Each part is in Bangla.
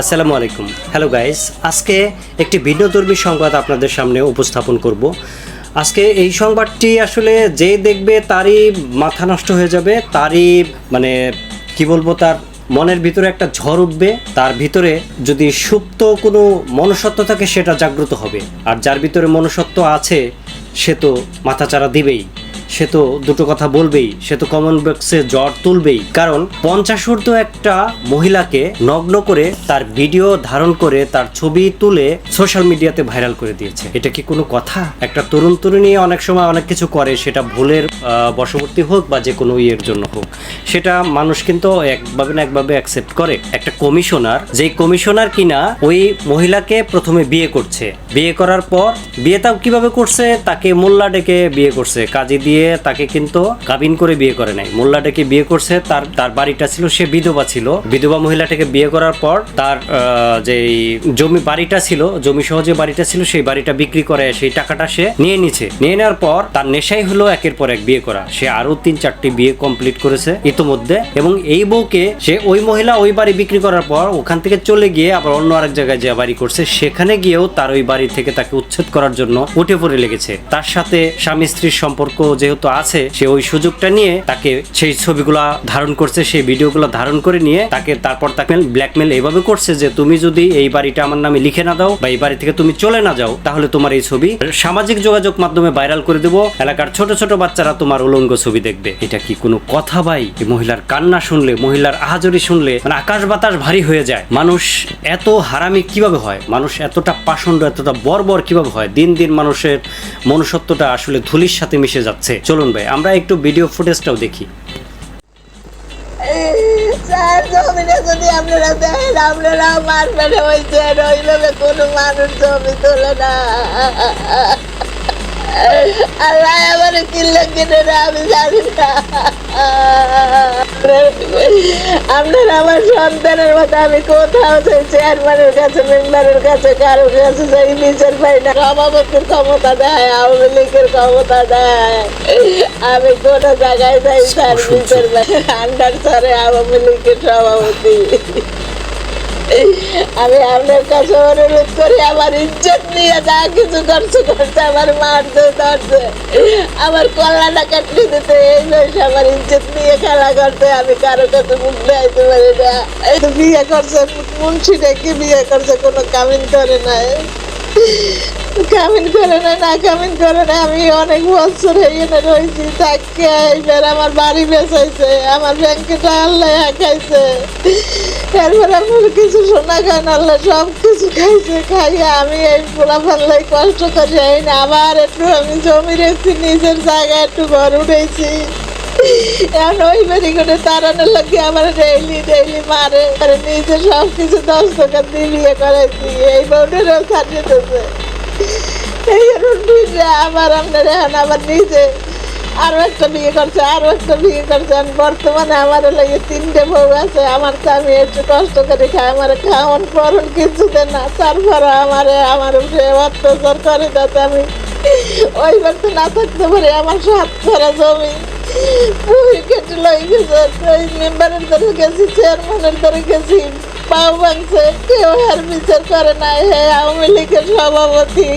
আসসালামু আলাইকুম। হ্যালো গাইস আজকে একটি ভিন্নধর্মী সংবাদ আপনাদের সামনে উপস্থাপন করব। আজকে এই সংবাদটি আসলে যে দেখবে তারই মাথা নষ্ট হয়ে যাবে, তারই মানে কি বলব, তার মনের ভিতরে একটা ঝড় উঠবে, তার ভিতরে যদি সুপ্ত কোনো মনুষ্যত্ব থাকে সেটা জাগ্রত হবে। আর যার ভিতরে মনুষ্যত্ব আছে, সে তো মাথাচাড়া দিবেই। সে তো দুটো কথা বলবেই, সে তো কমন বক্সে জ্বর তুলবেই। কারণ পঞ্চাশ ঊর্ধ্ব একটা মহিলাকে নগ্ন করে তার ভিডিও ধারণ করে তার ছবি তুলে সোশ্যাল মিডিয়াতে ভাইরাল করে দিয়েছে। এটা কি কোনো কথা? একটা তরুণ তরুণী অনেক সময় অনেক কিছু করে, সেটা ভুলের বশবর্তী হোক বা যে কোনো ইয়ের জন্য হোক। সেটা মানুষ কিন্তু একভাবে না একভাবে অ্যাকসেপ্ট করে। একটা কমিশনার যেই কমিশনার কিনা, ওই মহিলাকে প্রথমে বিয়ে করছে। বিয়ে করার পর বিয়েটাও কীভাবে করছে? তাকে মোল্লা ডেকে বিয়ে করছে। কাজী দিয়ে তাকে কিন্তু কাবিন করে বিয়ে করে নাই। মোল্লা ডেকে বিয়ে করছে, তার তার বাড়িটা ছিল, সে বিধবা ছিল। বিধবা মহিলাটাকে বিয়ে করার পর তার যেই জমি বাড়িটা ছিল, জমি সহ যে বাড়িটা ছিল, সেই বাড়িটা বিক্রি করে সেই টাকাটা সে নিয়ে নিছে। নিয়ে নেওয়ার পর তার নেশাই হলো একের পর এক বিয়ে করা। সে আরও তিন চারটি বিয়ে কমপ্লিট করেছে ইতোমধ্যে এবং এই বউকে সে ওই মহিলা ওই বাড়ি বিক্রি করার পর ওখান থেকে চলে গিয়ে আবার অন্য আরেক জায়গায় যে বাড়ি করছে। সেখানে গিয়েও তার ওই বাড়ি থেকে তাকে উচ্ছেদ করার জন্য উঠে পড়ে লেগেছে। তার সাথে স্বামী স্ত্রীর সম্পর্ক যেহেতু আছে, সে ওই সুযোগটা নিয়ে তাকে সেই ছবিগুলা ধারণ করছে, সেই ভিডিওগুলো ধারণ করে নিয়ে তাকে তারপর তাকে ব্ল্যাকমেল এইভাবে করছে যে, তুমি যদি এই বাড়িটা আমার নামে লিখে না দাও বা এই বাড়ি থেকে তুমি চলে না যাও, তাহলে তোমার এই ছবি সামাজিক যোগাযোগ মাধ্যমে ভাইরাল করে দেবো। এলাকার ছোট ছোট বাচ্চারা তোমার উলঙ্গ ছবি দেখবে। এটা কি কোনো কথা ভাই? মহিলার কান্না শুনলে, মহিলার আহাজরি শুনলে মানে আকাশ বাতাস ভারী হয়ে যায়। মানুষ এত হারামি কীভাবে হয়? মানুষ এতটা পাষণ্ড, এতটা বর্বর কীভাবে হয়? দিন দিন মানুষের মনুষ্যত্বটা আসলে ধুলির সাথে মিশে যাচ্ছে। চলুন ভাই আমরা একটু ভিডিও ফুটেজটাও দেখি। স্যার জমিটা যদি আপনারা দেখেন আপনারা মারবেন হয়েছে ওইভাবে কোনো মানুষ জমি তোলে না আল্লাহ আমার কিনলে কিনে না আমি জানি না। আপনার আমার সন্তানের মতো আমি কোথাও সেই চেয়ারম্যানের কাছে মেম্বারের কাছে কারোর কাছে যাই নিজের পাই না। সভাপতির ক্ষমতা দেয় আওয়ামী লীগের ক্ষমতা দেয়। আমি কোনো জায়গায় যাই স্যার নিজের আন্ডার স্যারে আওয়ামী লীগের সভাপতি। আমি আপনার কাছে অনুরোধ করি, আমার ইজ্জত নিয়ে যা কিছু করছে করছে, আমার মারছে, ধরছে। আমার কল্যাণটা কাটলে দিতে, এই বয়সে আমার ইজ্জত নিয়ে খেলা করতে, আমি কারও কাছে মুখ দেখাইতে পারি না। বিয়ে করছে মুন্সি ডেকে বিয়ে করছে কোনো কামিন করে নাই। কামিন করে না না কামিন করে না আমি অনেক বছর এখানে রয়েছি, তাকে এইবার আমার বাড়ি বেচাইছে, আমার ব্যাংকে আল্লাহ খাইছে এরপর আমার কিছু সোনা খান আল্লাহ সব কিছু খাইছে, খাইয়া আমি এই পোলা ফাল্লাই কষ্ট করে আবার একটু আমি জমি রেখেছি, নিজের জায়গায় একটু ঘর উঠেছি। এখন ওই বাড়ি করে তাড়ানোর আমার ডেইলি মারে নিজে সব কিছু দশ টাকা দিয়ে বিয়ে করাইছি এই দিতেছে এই নিজে আবার আপনার এখন নিজে আরও একটা বিয়ে করছে আরও একটা বিয়ে করছে আর বর্তমানে আমার লাগে তিনটে বউ আছে আমার আমি একটু কষ্ট করে খাই আমার খাওয়ান পরন কিছু দেন না তারপরে আমার আমার অত্যাচার করে যাতে আমি ওইবার তো না থাকতে পারি আমার সাত করা জমি কেটে লই গেছে মেম্বারের ধরে গেছি চেয়ারম্যানের ধরে গেছি পাও ভাঙছে কেউ আর বিচার করে না হে আওয়ামী লীগের সভাপতি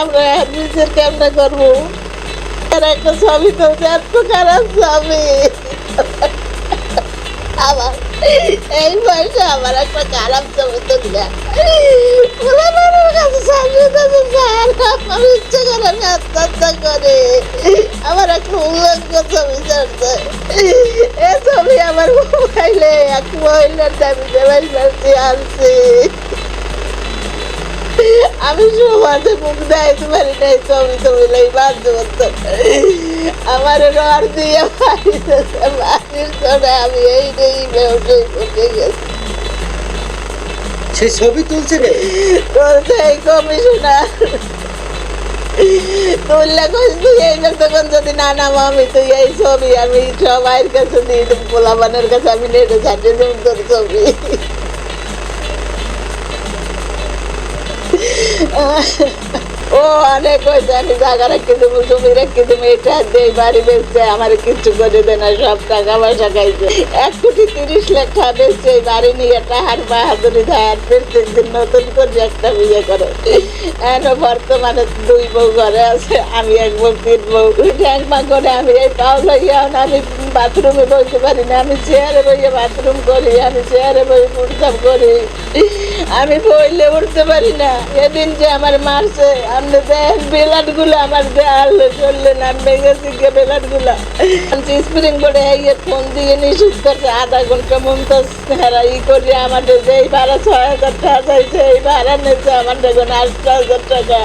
আমরা আর বিচার কেমনে করব আর একটা ছবি তো এত খারাপ ছবি আমার এই বয়সে আমার একটা খারাপ ছবি ওরা মানুষের কাছে সামনে কাছে স্যার আমার ইচ্ছে করে আত্মহত্যা করে আমার একটা উল্লেখ্য ছবি ছাড়ছে এ ছবি আমার মোবাইলে এক মহিলার দাবি দেবাই আনছি আমি সমাজে মুখ দেখাইতে পারি না এই ছবি ছবি লাই বাধ্য করতে আমার রড দিয়ে বাড়িতে বাড়ির চলে আমি এই নেই বেউসে উঠে গেছি সেই ছবি তুলছে রে বলছে এই কমিশনার তুললে কইস তুই এইবার তখন যদি না নাম আমি তুই এই ছবি আমি সবাইয়ের কাছে দিয়ে দেবো পোলাবানের কাছে আমি নেটে ছাড়িয়ে দেবো তোর ছবি ও, অনেক হয়েছে, আমি জায়গা রেখে দেবো এটা দেই বাড়ি বেচছে, আমার কিছু করে দেয় না, সব টাকা পয়সা খাইছে। এক কোটি তিরিশ লাখ টাকা বেচছে এই বাড়ি নিয়ে টাহার বাহাদুরি ধার প্রত্যেক দিন নতুন করে একটা বিয়ে করে। এখনও বর্তমানে দুই বউ ঘরে আছে, আমি এক বউ, তিন বউ। মা করে, আমি এই পাও লইয়া আমি বাথরুমে বসতে পারি না। আমি চেয়ারে বইয়ে বাথরুম করি, আমি চেয়ারে বই উঠতাম করি। আমি বইলে উঠতে পারি না। এদিন যে আমার মারছে, আপনি দেখেন বেলাটগুলো আমার দেয়াল চললে না ভেঙেছি গে বেলাটগুলা স্প্রিং বোর্ডে এই ফোন দিয়ে নিষেধ করছে, আধা ঘণ্টা মমতাজ হেরা ই করি আমাদের যে এই ভাড়া ছয় হাজার টাকা চাইছে, এই ভাড়া নিয়েছে আমার দেখুন আট হাজার টাকা।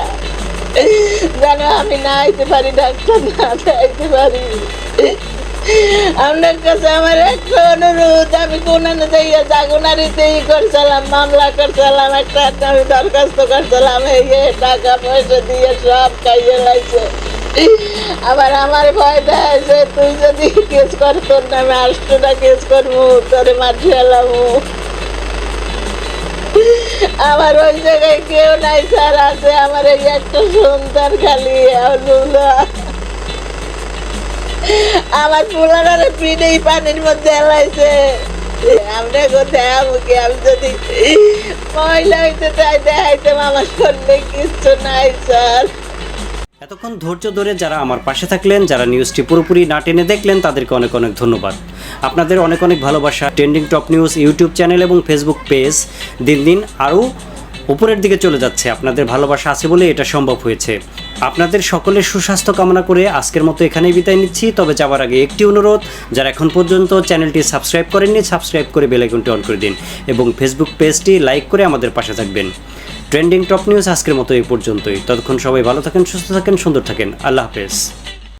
যেন আমি না আইতে পারি, ডাক্তার না আইতে পারি। আপনার কাছে আমার একটা অনুরোধ, আমি করছিলাম, মামলা করছিলাম, একটা আমি দরখাস্ত করছিলাম, এই টাকা পয়সা দিয়ে সব খাইয়ে লাইছে। আবার আমার ভয় দেয় তুই যদি কেস কর তোর নামে কেস করব, তোরে মাটি এলামু আমার ওই জায়গায় কেউ নাই, স্যার, আছে আমার এই একটা সন্তান খালি আমার পোলারে পিঠেই পানির মধ্যে এলাইছে। আমরা কোথায় আমাকে আমি যদি মহিলা হইতে চাই, দেখাইতাম আমার করলে কিচ্ছু নাই, স্যার। এতক্ষণ ধৈর্য ধরে যারা আমার পাশে থাকলেন, যারা নিউজটি পুরোপুরি না টেনে দেখলেন, তাদেরকে অনেক অনেক ধন্যবাদ। আপনাদের অনেক অনেক ভালোবাসা। Trending top news YouTube channel এবং ফেসবুক পেজ দিন দিন আরও উপরের দিকে চলে যাচ্ছে। আপনাদের ভালোবাসা আছে বলে এটা সম্ভব হয়েছে। আপনাদের সকলের সুস্বাস্থ্য কামনা করে আজকের মতো এখানেই বিদায় নিচ্ছি। তবে যাওয়ার আগে একটি অনুরোধ, যারা এখন পর্যন্ত চ্যানেলটি সাবস্ক্রাইব করেননি, সাবস্ক্রাইব করে বেলাইকনটি অন করে দিন এবং ফেসবুক পেজটি লাইক করে আমাদের পাশে থাকবেন। ট্রেন্ডিং টপ নিউজ আজকের মতো এই পর্যন্তই। ততক্ষণ সবাই ভালো থাকেন, সুস্থ থাকেন, সুন্দর থাকেন। আল্লাহ হাফেজ।